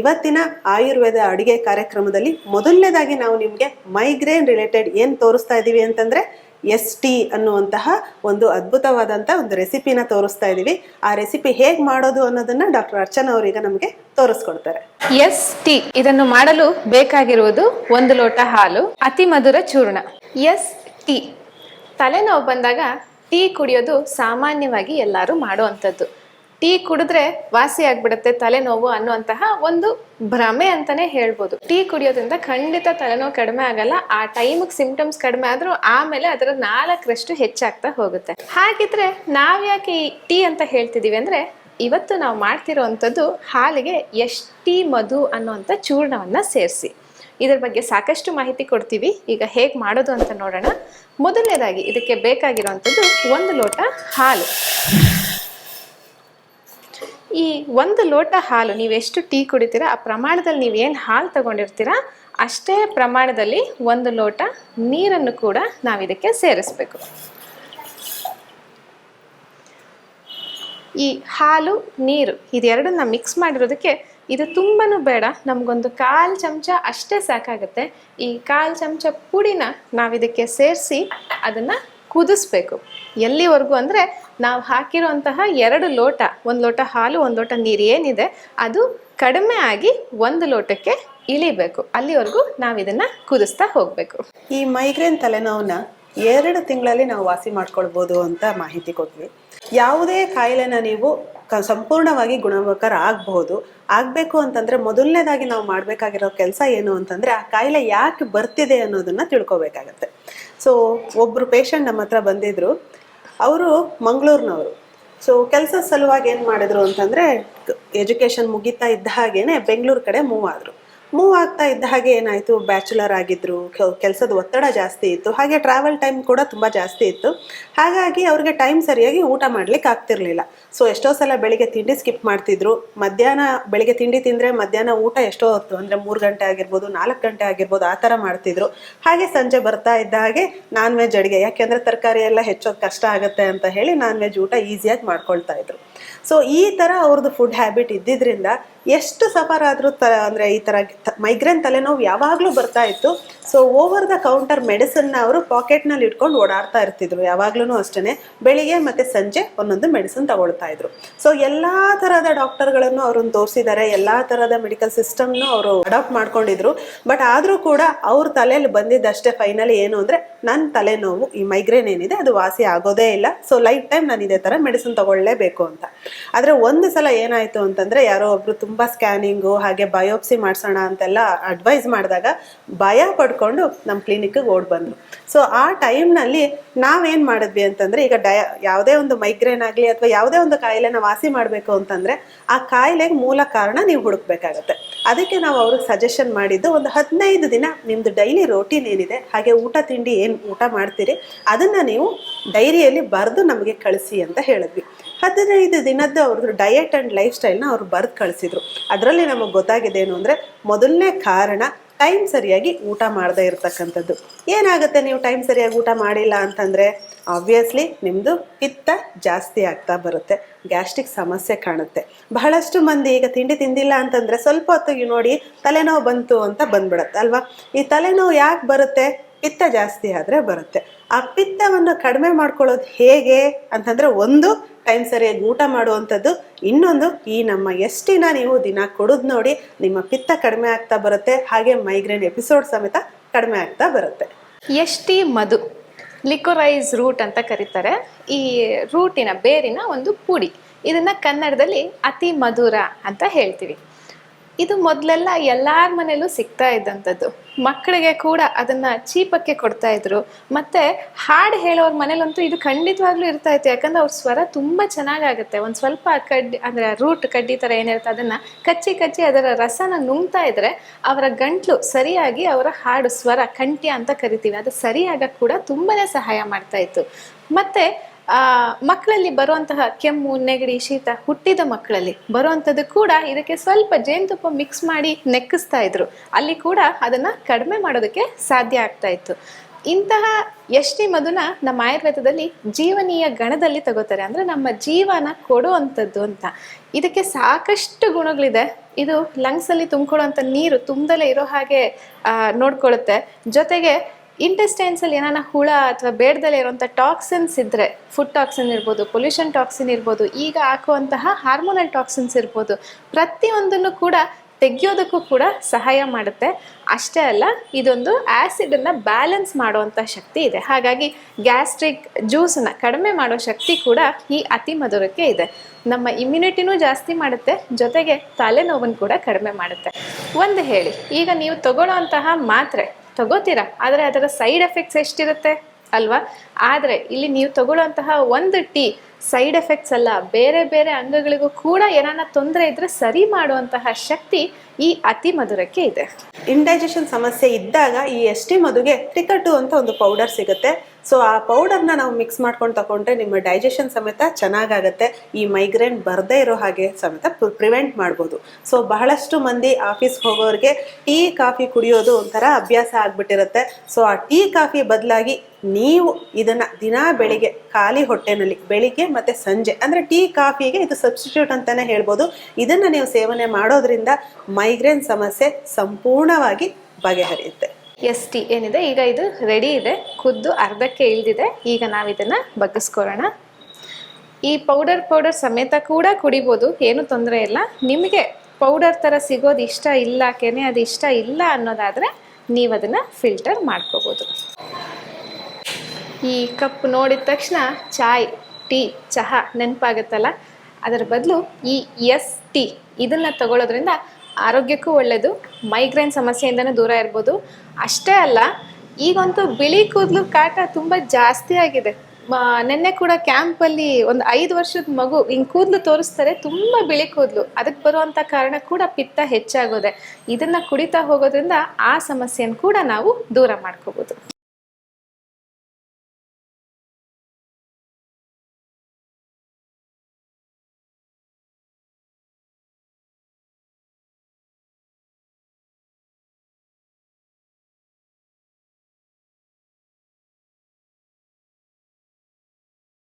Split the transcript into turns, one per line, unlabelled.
ಇವತ್ತಿನ ಆಯುರ್ವೇದ ಅಡುಗೆ ಕಾರ್ಯಕ್ರಮದಲ್ಲಿ ಮೊದಲನೇದಾಗಿ ನಾವು ನಿಮಗೆ ಮೈಗ್ರೇನ್ ರಿಲೇಟೆಡ್ ಏನು ತೋರಿಸ್ತಾ ಇದ್ದೀವಿ ಅಂತಂದರೆ ಎಸ್ ಟಿ ಅನ್ನುವಂತಹ ಒಂದು ಅದ್ಭುತವಾದಂಥ ಒಂದು ರೆಸಿಪಿನ ತೋರಿಸ್ತಾ ಇದ್ದೀವಿ ಆ ರೆಸಿಪಿ ಹೇಗೆ ಮಾಡೋದು ಅನ್ನೋದನ್ನ ಡಾಕ್ಟರ್ ಅರ್ಚನಾ ಅವರೀಗ ನಮಗೆ ತೋರಿಸ್ಕೊಡ್ತಾರೆ.
ಎಸ್ ಟಿ ಇದನ್ನು ಮಾಡಲು ಬೇಕಾಗಿರುವುದು ಒಂದು ಲೋಟ ಹಾಲು, ಅತಿ ಮಧುರ ಚೂರ್ಣ. ಎಸ್ ಟಿ ತಲೆನೋವು ಬಂದಾಗ ಟೀ ಕುಡಿಯೋದು ಸಾಮಾನ್ಯವಾಗಿ ಎಲ್ಲರೂ ಮಾಡುವಂಥದ್ದು. ಟೀ ಕುಡಿದ್ರೆ ವಾಸಿ ಆಗ್ಬಿಡುತ್ತೆ ತಲೆನೋವು ಅನ್ನುವಂತಹ ಒಂದು ಭ್ರಮೆ ಅಂತಾನೆ ಹೇಳ್ಬೋದು. ಟೀ ಕುಡಿಯೋದ್ರಿಂದ ಖಂಡಿತ ತಲೆನೋವು ಕಡಿಮೆ ಆಗಲ್ಲ, ಆ ಟೈಮಿಗೆ ಸಿಂಪ್ಟಮ್ಸ್ ಕಡಿಮೆ ಆದ್ರೂ ಆಮೇಲೆ ಅದರ ನಾಲ್ಕರಷ್ಟು ಹೆಚ್ಚಾಗ್ತಾ ಹೋಗುತ್ತೆ. ಹಾಗಿದ್ರೆ ನಾವ್ಯಾಕೆ ಈ ಟೀ ಅಂತ ಹೇಳ್ತಿದೀವಿ ಅಂದ್ರೆ, ಇವತ್ತು ನಾವು ಮಾಡ್ತಿರೋವಂಥದ್ದು ಹಾಲಿಗೆ ಎಷ್ಟಿ ಮಧು ಅನ್ನುವಂಥ ಚೂರ್ಣವನ್ನು ಸೇರಿಸಿ. ಇದರ ಬಗ್ಗೆ ಸಾಕಷ್ಟು ಮಾಹಿತಿ ಕೊಡ್ತೀವಿ, ಈಗ ಹೇಗೆ ಮಾಡೋದು ಅಂತ ನೋಡೋಣ. ಮೊದಲನೇದಾಗಿ ಇದಕ್ಕೆ ಬೇಕಾಗಿರುವಂಥದ್ದು ಒಂದು ಲೋಟ ಹಾಲು. ಈ ಒಂದು ಲೋಟ ಹಾಲು ನೀವು ಎಷ್ಟು ಟೀ ಕುಡಿತೀರಾ, ಆ ಪ್ರಮಾಣದಲ್ಲಿ ನೀವು ಏನು ಹಾಲು ತಗೊಂಡಿರ್ತೀರಾ, ಅಷ್ಟೇ ಪ್ರಮಾಣದಲ್ಲಿ ಒಂದು ಲೋಟ ನೀರನ್ನು ಕೂಡ ನಾವು ಇದಕ್ಕೆ ಸೇರಿಸ್ಬೇಕು. ಈ ಹಾಲು, ನೀರು ಇದೆರಡನ್ನ ಮಿಕ್ಸ್ ಮಾಡಿರೋದಕ್ಕೆ ಇದು ತುಂಬಾ ಬೇಡ, ನಮಗೊಂದು ಕಾಲು ಚಮಚ ಅಷ್ಟೇ ಸಾಕಾಗುತ್ತೆ. ಈ ಕಾಲು ಚಮಚ ಪುಡಿನ ನಾವು ಇದಕ್ಕೆ ಸೇರಿಸಿ ಅದನ್ನು ಕುದಿಸ್ಬೇಕು. ಎಲ್ಲಿವರೆಗೂ ಅಂದರೆ ನಾವು ಹಾಕಿರುವಂತಹ ಎರಡು ಲೋಟ, ಒಂದು ಲೋಟ ಹಾಲು, ಒಂದು ಲೋಟ ನೀರು ಏನಿದೆ, ಅದು ಕಡಿಮೆ ಆಗಿ ಒಂದು ಲೋಟಕ್ಕೆ ಇಳಿಬೇಕು. ಅಲ್ಲಿವರೆಗೂ ನಾವು ಇದನ್ನ ಕುದಿಸ್ತಾ ಹೋಗಬೇಕು.
ಈ ಮೈಗ್ರೇನ್ ತಲೆನೋವನ್ನ ಎರಡು ತಿಂಗಳಲ್ಲಿ ನಾವು ವಾಸಿ ಮಾಡ್ಕೊಳ್ಬೋದು ಅಂತ ಮಾಹಿತಿ ಕೊಟ್ವಿ. ಯಾವುದೇ ಕಾಯಿಲೆನ ನೀವು ಸಂಪೂರ್ಣವಾಗಿ ಗುಣಮುಖರ ಆಗಬಹುದು ಆಗಬೇಕು ಅಂತಂದ್ರೆ ಮೊದಲನೇದಾಗಿ ನಾವು ಮಾಡಬೇಕಾಗಿರೋ ಕೆಲಸ ಏನು ಅಂತಂದ್ರೆ ಆ ಕಾಯಿಲೆ ಯಾಕೆ ಬರ್ತಿದೆ ಅನ್ನೋದನ್ನ ತಿಳ್ಕೊಬೇಕಾಗತ್ತೆ. ಸೊ ಒಬ್ರು ಪೇಷಂಟ್ ನಮ್ಮ ಹತ್ರ ಬಂದಿದ್ರು ಅವರು ಮಂಗಳೂರಿನವರು. ಸೊ ಕೆಲಸ ಸಲುವಾಗಿ ಏನು ಮಾಡಿದ್ರು ಅಂತಂದರೆ ಎಜುಕೇಷನ್ ಮುಗಿತಾ ಇದ್ದ ಹಾಗೇ ಬೆಂಗಳೂರು ಕಡೆ ಮೂವ್ ಆದ್ರು. ಮೂವ್ ಆಗ್ತಾ ಇದ್ದ ಹಾಗೆ ಏನಾಯಿತು? ಬ್ಯಾಚುಲರ್ ಆಗಿದ್ರು ಕೆಲಸದ ಒತ್ತಡ ಜಾಸ್ತಿ ಇತ್ತು, ಹಾಗೆ ಟ್ರಾವೆಲ್ ಟೈಮ್ ಕೂಡ ತುಂಬ ಜಾಸ್ತಿ ಇತ್ತು. ಹಾಗಾಗಿ ಅವ್ರಿಗೆ ಟೈಮ್ ಸರಿಯಾಗಿ ಊಟ ಮಾಡ್ಲಿಕ್ಕೆ ಆಗ್ತಿರ್ಲಿಲ್ಲ. ಸೊ ಎಷ್ಟೋ ಸಲ ಬೆಳಿಗ್ಗೆ ತಿಂಡಿ ಸ್ಕಿಪ್ ಮಾಡ್ತಿದ್ರು. ಮಧ್ಯಾಹ್ನ, ಬೆಳಿಗ್ಗೆ ತಿಂಡಿ ತಿಂದರೆ ಮಧ್ಯಾಹ್ನ ಊಟ ಎಷ್ಟೋ ಹೊತ್ತು, ಅಂದರೆ ಮೂರು ಗಂಟೆ ಆಗಿರ್ಬೋದು, ನಾಲ್ಕು ಗಂಟೆ ಆಗಿರ್ಬೋದು, ಆ ಥರ ಮಾಡ್ತಿದ್ರು. ಹಾಗೆ ಸಂಜೆ ಬರ್ತಾ ಇದ್ದ ಹಾಗೆ ನಾನ್ ವೆಜ್ ಅಡುಗೆ, ಯಾಕೆಂದರೆ ತರಕಾರಿ ಎಲ್ಲ ಹೆಚ್ಚೋದು ಕಷ್ಟ ಆಗುತ್ತೆ ಅಂತ ಹೇಳಿ ನಾನ್ ವೆಜ್ ಊಟ ಈಸಿಯಾಗಿ ಮಾಡ್ಕೊಳ್ತಾ ಇದ್ರು. ಸೊ ಈ ಥರ ಅವ್ರದ್ದು ಫುಡ್ ಹ್ಯಾಬಿಟ್ ಇದ್ದಿದ್ರಿಂದ ಎಷ್ಟು ಸಫರ್ ಆದರೂ ತ, ಅಂದರೆ ಈ ಥರ ಮೈಗ್ರೇನ್ ತಲೆನೋವು ಯಾವಾಗಲೂ ಬರ್ತಾ ಇತ್ತು. ಸೊ ಓವರ್ ದ ಕೌಂಟರ್ ಮೆಡಿಸನ್ನ ಅವರು ಪಾಕೆಟ್ನಲ್ಲಿ ಇಟ್ಕೊಂಡು ಓಡಾಡ್ತಾ ಇರ್ತಿದ್ರು. ಯಾವಾಗ್ಲೂ ಅಷ್ಟೇ ಬೆಳಿಗ್ಗೆ ಮತ್ತು ಸಂಜೆ ಒಂದೊಂದು ಮೆಡಿಸಿನ್ ತಗೊಳ್ತಾ ಇದ್ರು. ಸೊ ಎಲ್ಲ ಥರದ ಡಾಕ್ಟರ್ಗಳನ್ನು ಅವ್ರನ್ನ ತೋರಿಸಿದ್ದಾರೆ. ಎಲ್ಲ ಥರದ ಮೆಡಿಕಲ್ ಸಿಸ್ಟಮ್ನು ಅವರು ಅಡಾಪ್ಟ್ ಮಾಡ್ಕೊಂಡಿದ್ರು. ಬಟ್ ಆದರೂ ಕೂಡ ಅವ್ರ ತಲೆಯಲ್ಲಿ ಬಂದಿದ್ದಷ್ಟೇ ಫೈನಲಿ ಏನು ಅಂದರೆ ನನ್ನ ತಲೆನೋವು, ಈ ಮೈಗ್ರೇನ್ ಏನಿದೆ ಅದು ವಾಸಿ ಆಗೋದೇ ಇಲ್ಲ. ಸೊ ಲೈಫ್ ಟೈಮ್ ನಾನು ಇದೇ ಥರ ಮೆಡಿಸಿನ್ ತಗೊಳ್ಳೇಬೇಕು ಅಂತ. ಆದರೆ ಒಂದು ಸಲ ಏನಾಯಿತು ಅಂತಂದರೆ ಯಾರೋ ಒಬ್ಬರು ತುಂಬ ಸ್ಕ್ಯಾನಿಂಗು ಹಾಗೆ ಬಯೋಪ್ಸಿ ಮಾಡಿಸೋಣ ಅಂತೆಲ್ಲ ಅಡ್ವೈಸ್ ಮಾಡಿದಾಗ ಭಯ ಪಡ್ಕೊಂಡು ನಮ್ಮ ಕ್ಲಿನಿಕ್ಗೆ ಓಡ್ ಬಂದರು. ಸೊ ಆ ಟೈಮ್ನಲ್ಲಿ ನಾವೇನು ಮಾಡಿದ್ವಿ ಅಂತಂದರೆ ಈಗ ಡಯ ಯಾವುದೇ ಒಂದು ಮೈಗ್ರೇನ್ ಆಗಲಿ ಅಥವಾ ಯಾವುದೇ ಒಂದು ಕಾಯಿಲೆನ ವಾಸಿ ಮಾಡಬೇಕು ಅಂತಂದರೆ ಆ ಕಾಯಿಲೆಗೆ ಮೂಲ ಕಾರಣ ನೀವು ಹುಡುಕ್ಬೇಕಾಗತ್ತೆ. ಅದಕ್ಕೆ ನಾವು ಅವ್ರಿಗೆ ಸಜೆಷನ್ ಮಾಡಿದ್ದು ಒಂದು ಹದಿನೈದು ದಿನ ನಿಮ್ಮದು ಡೈಲಿ ರೋಟೀನ್ ಏನಿದೆ, ಹಾಗೆ ಊಟ ತಿಂಡಿ ಏನು ಊಟ ಮಾಡ್ತೀರಿ, ಅದನ್ನು ನೀವು ಡೈರಿಯಲ್ಲಿ ಬರೆದು ನಮಗೆ ಕಳಿಸಿ ಅಂತ ಹೇಳಿದ್ವಿ. ಹದಿನೈದು ದಿನದ್ದು ಅವ್ರದ್ದು ಡಯಟ್ ಆ್ಯಂಡ್ ಲೈಫ್ ಸ್ಟೈಲ್ನ ಅವ್ರು ಬರೆದು ಕಳಿಸಿದ್ರು. ಅದರಲ್ಲಿ ನಮಗೆ ಗೊತ್ತಾಗಿದೆ ಏನು ಅಂದರೆ ಮೊದಲನೇ ಕಾರಣ ಟೈಮ್ ಸರಿಯಾಗಿ ಊಟ ಮಾಡದೇ ಇರತಕ್ಕಂಥದ್ದು. ಏನಾಗುತ್ತೆ ನೀವು ಟೈಮ್ ಸರಿಯಾಗಿ ಊಟ ಮಾಡಿಲ್ಲ ಅಂತಂದರೆ ಆಬ್ವಿಯಸ್ಲಿ ನಿಮ್ಮದು ಪಿತ್ತ ಜಾಸ್ತಿ ಆಗ್ತಾ ಬರುತ್ತೆ ಗ್ಯಾಸ್ಟ್ರಿಕ್ ಸಮಸ್ಯೆ ಕಾಣುತ್ತೆ. ಬಹಳಷ್ಟು ಮಂದಿ ಈಗ ತಿಂಡಿ ತಿಂದಿಲ್ಲ ಅಂತಂದರೆ ಸ್ವಲ್ಪ ಹೊತ್ತಿಗೆ ನೋಡಿ ತಲೆನೋವು ಬಂತು ಅಂತ ಬಂದ್ಬಿಡತ್ತೆ ಅಲ್ವಾ? ಈ ತಲೆನೋವು ಯಾಕೆ ಬರುತ್ತೆ? ಪಿತ್ತ ಜಾಸ್ತಿ ಆದರೆ ಬರುತ್ತೆ. ಆ ಪಿತ್ತವನ್ನು ಕಡಿಮೆ ಮಾಡ್ಕೊಳ್ಳೋದು ಹೇಗೆ ಅಂತಂದರೆ ಒಂದು ಟೈಮ್ ಸರಿಯಾಗಿ ಊಟ ಮಾಡುವಂಥದ್ದು. ಇನ್ನೊಂದು, ಈ ನಮ್ಮ ಎಷ್ಟಿನ ನೀವು ದಿನ ಕೊಡೋದು ನೋಡಿ ನಿಮ್ಮ ಪಿತ್ತ ಕಡಿಮೆ ಆಗ್ತಾ ಬರುತ್ತೆ. ಹಾಗೆ ಮೈಗ್ರೇನ್ ಎಪಿಸೋಡ್ ಸಮೇತ ಕಡಿಮೆ ಆಗ್ತಾ ಬರುತ್ತೆ.
ಎಷ್ಟಿ ಮಧು ಲಿಕೊರೈಸ್ ರೂಟ್ ಅಂತ ಕರೀತಾರೆ. ಈ ರೂಟಿನ ಬೇರಿನ ಒಂದು ಪುಡಿ. ಇದನ್ನ ಕನ್ನಡದಲ್ಲಿ ಅತಿ ಮಧುರ ಅಂತ ಹೇಳ್ತೀವಿ. ಇದು ಮೊದಲೆಲ್ಲ ಎಲ್ಲರ ಮನೇಲೂ ಸಿಗ್ತಾ ಇದ್ದಂಥದ್ದು. ಮಕ್ಕಳಿಗೆ ಕೂಡ ಅದನ್ನ ಚೀಪಕ್ಕೆ ಕೊಡ್ತಾ ಇದ್ರು. ಮತ್ತೆ ಹಾಡು ಹೇಳೋರ ಮನೇಲಂತೂ ಇದು ಖಂಡಿತವಾಗ್ಲೂ ಇರ್ತಾ ಇತ್ತು. ಯಾಕಂದ್ರೆ ಅವ್ರ ಸ್ವರ ತುಂಬಾ ಚೆನ್ನಾಗಾಗುತ್ತೆ. ಒಂದು ಸ್ವಲ್ಪ ಕಡ್ಡಿ ಅಂದ್ರೆ ರೂಟ್ ಕಡ್ಡಿ ತರ ಏನಿರುತ್ತೆ ಅದನ್ನ ಕಚ್ಚಿ ಕಚ್ಚಿ ಅದರ ರಸನ ನುಂಗ್ತಾ ಇದ್ರೆ ಅವರ ಗಂಟ್ಲು ಸರಿಯಾಗಿ ಅವರ ಹಾಡು ಸ್ವರ, ಕಂಠ್ಯ ಅಂತ ಕರಿತೀವಿ. ಅದು ಸರಿಯಾಗ ಕೂಡ ತುಂಬಾನೇ ಸಹಾಯ ಮಾಡ್ತಾ ಇತ್ತು. ಮತ್ತೆ ಮಕ್ಕಳಲ್ಲಿ ಬರುವಂತಹ ಕೆಮ್ಮು, ನೆಗಡಿ, ಶೀತ ಹುಟ್ಟಿದ ಮಕ್ಕಳಲ್ಲಿ ಬರುವಂಥದ್ದು ಕೂಡ ಇದಕ್ಕೆ ಸ್ವಲ್ಪ ಜೇನುತುಪ್ಪ ಮಿಕ್ಸ್ ಮಾಡಿ ನೆಕ್ಕಿಸ್ತಾ ಇದ್ರು. ಅಲ್ಲಿ ಕೂಡ ಅದನ್ನ ಕಡಿಮೆ ಮಾಡೋದಕ್ಕೆ ಸಾಧ್ಯ ಆಗ್ತಾ ಇತ್ತು. ಇಂತಹ ಎಷ್ಟಿ ಮಧುನ ನಮ್ಮ ಆಯುರ್ವೇದದಲ್ಲಿ ಜೀವನೀಯ ಗಣದಲ್ಲಿ ತಗೋತಾರೆ. ಅಂದ್ರೆ ನಮ್ಮ ಜೀವನ ಕೊಡುವಂಥದ್ದು ಅಂತ. ಇದಕ್ಕೆ ಸಾಕಷ್ಟು ಗುಣಗಳಿದೆ. ಇದು ಲಂಗ್ಸ್ ಅಲ್ಲಿ ತುಂಬಿಕೊಳ್ಳುವಂಥ ನೀರು ತುಂಬದಲ್ಲೇ ಇರೋ ಹಾಗೆ ನೋಡ್ಕೊಳ್ಳುತ್ತೆ. ಜೊತೆಗೆ ಇಂಟೆಸ್ಟೈನ್ಸ್ ಅಲ್ಲಿ ಏನಾನ ಹುಳ ಅಥವಾ ಬೇಡದಲ್ಲಿ ಇರುವಂಥ ಟಾಕ್ಸಿನ್ಸ್ ಇದ್ದರೆ ಫುಡ್ ಟಾಕ್ಸಿನ್ ಇರ್ಬೋದು ಪೊಲ್ಯೂಷನ್ ಟಾಕ್ಸಿನ್ ಇರ್ಬೋದು, ಈಗ ಹಾಕುವಂತಹ ಹಾರ್ಮೋನಲ್ ಟಾಕ್ಸಿನ್ಸ್ ಇರ್ಬೋದು, ಪ್ರತಿಯೊಂದನ್ನು ಕೂಡ ತೆಗೆಯೋದಕ್ಕೂ ಕೂಡ ಸಹಾಯ ಮಾಡುತ್ತೆ. ಅಷ್ಟೇ ಅಲ್ಲ, ಇದೊಂದು ಆ್ಯಸಿಡನ್ನು ಬ್ಯಾಲೆನ್ಸ್ ಮಾಡುವಂಥ ಶಕ್ತಿ ಇದೆ. ಹಾಗಾಗಿ ಗ್ಯಾಸ್ಟ್ರಿಕ್ ಜ್ಯೂಸನ್ನು ಕಡಿಮೆ ಮಾಡೋ ಶಕ್ತಿ ಕೂಡ ಈ ಅತಿ ಮಧುರಕ್ಕೆ ಇದೆ. ನಮ್ಮ ಇಮ್ಯುನಿಟಿನೂ ಜಾಸ್ತಿ ಮಾಡುತ್ತೆ, ಜೊತೆಗೆ ತಲೆನೋವನ್ನು ಕೂಡ ಕಡಿಮೆ ಮಾಡುತ್ತೆ. ಒಂದು ಹೇಳಿ, ಈಗ ನೀವು ತಗೊಳ್ಳೋಂತಹ ಮಾತ್ರೆ ತಗೋತೀರಾ? ಆದರೆ ಅದರ ಸೈಡ್ ಎಫೆಕ್ಟ್ಸ್ ಎಷ್ಟಿರುತ್ತೆ? ಅಲ್ವಾ? ಆದರೆ ಇಲ್ಲಿ ನೀವು ತಗೊಳ್ಳುವಂತಹ ಒಂದು ಟೀ ಸೈಡ್ ಎಫೆಕ್ಟ್ಸ್ ಅಲ್ಲ, ಬೇರೆ ಬೇರೆ ಅಂಗಗಳಿಗೂ ಕೂಡ ಏನಾನ ತೊಂದರೆ ಇದ್ರೆ ಸರಿ ಮಾಡುವಂತಹ ಶಕ್ತಿ ಈ ಅತಿ ಮಧುರಕ್ಕೆ ಇದೆ.
ಇಂಡೈಜೆಷನ್ ಸಮಸ್ಯೆ ಇದ್ದಾಗ ಈ ಎಸ್ ಮಧುಗೆ ತ್ರಿಕಟ್ಟು ಅಂತ ಒಂದು ಪೌಡರ್ ಸಿಗುತ್ತೆ. ಸೊ ಆ ಪೌಡರ್ನ ನಾವು ಮಿಕ್ಸ್ ಮಾಡ್ಕೊಂಡು ತಗೊಂಡ್ರೆ ನಿಮ್ಮ ಡೈಜೆಷನ್ ಸಮೇತ ಚೆನ್ನಾಗಾಗತ್ತೆ. ಈ ಮೈಗ್ರೇನ್ ಬರದೇ ಇರೋ ಹಾಗೆ ಸಮೇತ ಪ್ರಿವೆಂಟ್ ಮಾಡ್ಬೋದು. ಸೊ ಬಹಳಷ್ಟು ಮಂದಿ ಆಫೀಸ್ಗೆ ಹೋಗೋರಿಗೆ ಟೀ, ಕಾಫಿ ಕುಡಿಯೋದು ಒಂಥರ ಅಭ್ಯಾಸ ಆಗ್ಬಿಟ್ಟಿರುತ್ತೆ. ಸೊ ಆ ಟೀ, ಕಾಫಿ ಬದಲಾಗಿ ನೀವು ಇದನ್ನ ದಿನಾ ಬೆಳಿಗ್ಗೆ ಖಾಲಿ ಹೊಟ್ಟೆನಲ್ಲಿ, ಬೆಳಿಗ್ಗೆ ಮತ್ತೆ ಸಂಜೆ, ಅಂದ್ರೆ ಟೀ, ಕಾಫಿಗೆ ಇದು ಸಬ್ಸ್ಟಿಟ್ಯೂಟ್ ಅಂತಾನೆ ಹೇಳ್ಬೋದು. ಇದನ್ನ ನೀವು ಸೇವನೆ ಮಾಡೋದ್ರಿಂದ ಮೈಗ್ರೇನ್ ಸಮಸ್ಯೆ ಸಂಪೂರ್ಣವಾಗಿ ಬಗೆಹರಿಯುತ್ತೆ.
ಎಸ್ ಟಿ ಏನಿದೆ, ಈಗ ಇದು ರೆಡಿ ಇದೆ, ಖುದ್ದು ಅರ್ಧಕ್ಕೆ ಇಳಿದಿದೆ. ಈಗ ನಾವು ಇದನ್ನ ಬಗ್ಗಿಸ್ಕೊಳ್ಳೋಣ. ಈ ಪೌಡರ್ ಪೌಡರ್ ಸಮೇತ ಕೂಡ ಕುಡಿಬೋದು, ಏನು ತೊಂದರೆ ಇಲ್ಲ. ನಿಮಗೆ ಪೌಡರ್ ಥರ ಸಿಗೋದು ಇಷ್ಟ ಇಲ್ಲ, ಕೆನೆ ಅದು ಇಷ್ಟ ಇಲ್ಲ ಅನ್ನೋದಾದರೆ ನೀವು ಅದನ್ನು ಫಿಲ್ಟರ್ ಮಾಡ್ಕೋಬೋದು. ಈ ಕಪ್ ನೋಡಿದ ತಕ್ಷಣ ಚಾಯ್, ಟೀ, ಚಹಾ ನೆನಪಾಗುತ್ತಲ್ಲ? ಅದರ ಬದಲು ಈ ಎಸ್ ಟಿ ಇದನ್ನು ತಗೊಳ್ಳೋದ್ರಿಂದ ಆರೋಗ್ಯಕ್ಕೂ ಒಳ್ಳೆಯದು ಮೈಗ್ರೇನ್ ಸಮಸ್ಯೆಯಿಂದನೂ ದೂರ ಇರ್ಬೋದು. ಅಷ್ಟೇ ಅಲ್ಲ, ಈಗಂತೂ ಬಿಳಿ ಕೂದಲು ಕಾಟ ತುಂಬ ಜಾಸ್ತಿ ಆಗಿದೆ. ನಿನ್ನೆ ಕೂಡ ಕ್ಯಾಂಪಲ್ಲಿ ಒಂದು ಐದು ವರ್ಷದ ಮಗು ಹಿಂಗೆ ಕೂದಲು ತೋರಿಸ್ತಾರೆ, ತುಂಬ ಬಿಳಿ ಕೂದಲು. ಅದಕ್ಕೆ ಬರುವಂಥ ಕಾರಣ ಕೂಡ ಪಿತ್ತ ಹೆಚ್ಚಾಗೋದೆ. ಇದನ್ನು ಕುಡಿತಾ ಹೋಗೋದ್ರಿಂದ ಆ ಸಮಸ್ಯೆಯನ್ನು ಕೂಡ ನಾವು ದೂರ ಮಾಡ್ಕೋಬೋದು.